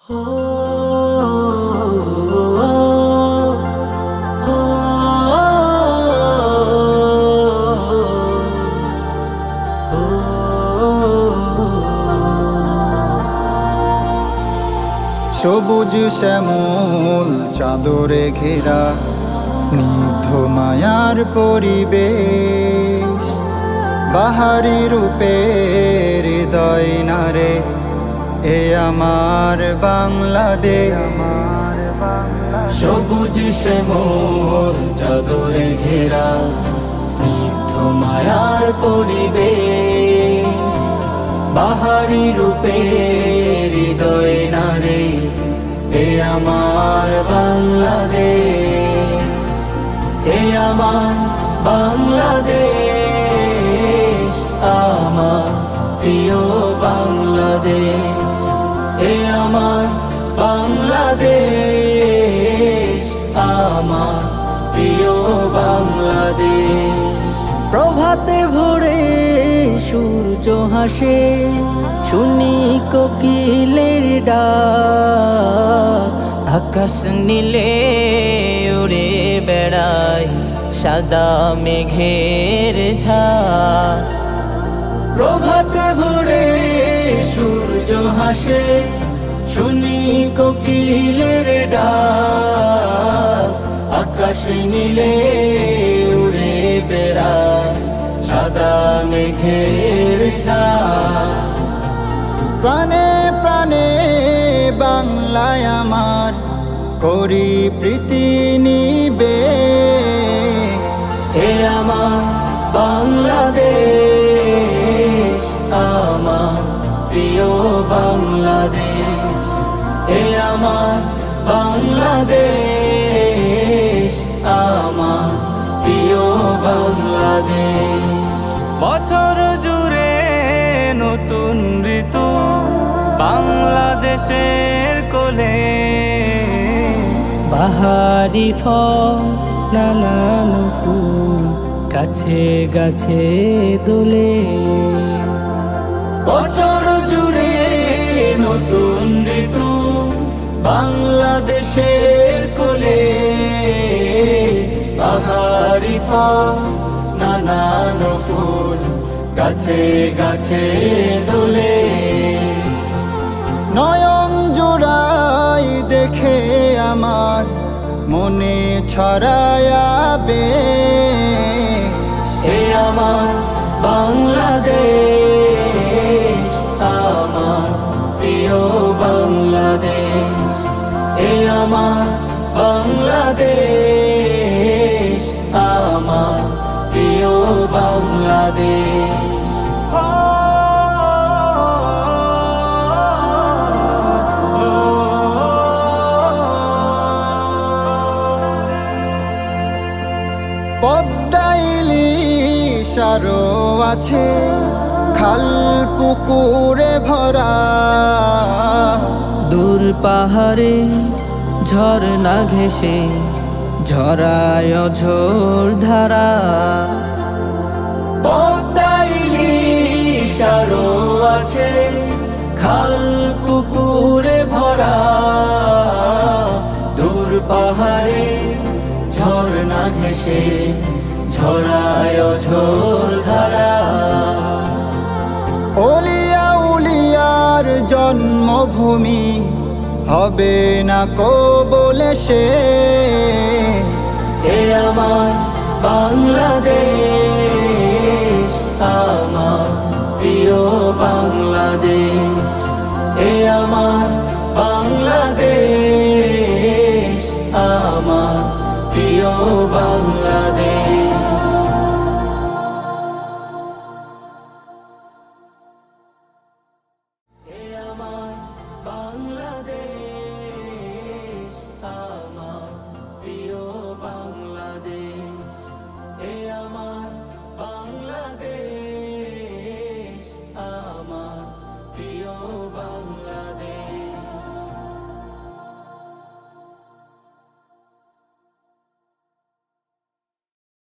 সবুজ শ্যামল চাদরে ঘেরা স্নিগ্ধ মায়ার পরিবেশ বাহারি রূপে হৃদয় নারে এ আমার বাংলাদেশ। আমার সবুজ শ্যামল চাদরে ঘেরা, স্নিগ্ধ মায়ার পরিবেশ। বাহারি রূপে হৃদয় নারে, এ আমার বাংলাদেশ। এ আমার বাংলাদেশ। বাংলাদেশ, আমার প্রিয় বাংলাদেশ। প্রভাতে ভোরে সূর্য হাসে শুনি কোকিলের ডাক। আকাশ নীলে উড়ে বেড়ায়, সাদা মেঘের ঝাঁক। প্রভাতে ভোরে সূর্য হাসে শুনি কোকিলের ডাক, আকাশ নীলে উড়ে বেড়ায় সাদা মেঘের প্রাণে প্রাণে বাংলায় আমার করি প্রীতি নিবে হে আমার বাংলাদেশ, আমার প্রিয় বাংলাদেশ। হে আমার বাংলাদেশ আমার প্রিয় বাংলাদেশ। বছর জুড়ে নতুন ঋতু বাংলাদেশের কোলে। বাহারি ফল নানান ফুল গাছে গাছে দোলে। বছর জুড়ে নতুন বাংলাদেশের কোলে বাহারি ফল নানান ফুল গাছে গাছে দোলে নয়ন জোড়াই দেখে আমার মনে ছড়ায়াবে সে আমার বাংলাদেশ। আমার বাংলাদেশ আমার প্রিয় বাংলাদেশ। পদ্মাইলি সারো আছে খাল পুকুরে ভরা দূর পাহাড়ে ঝর্ণা ঘেসে ঝরায় ঝোর ধারা। পদ্মাইলি সারো আছে খাল পুকুরে ভরা। দূর পাহাড়ে ঝর্ণা ঘেসে ঝরায় ঝোর ধারা। ওলিয়া উলিয়ার জন্মভূমি হবে না কো বলে সে আমার বাংলাদেশ।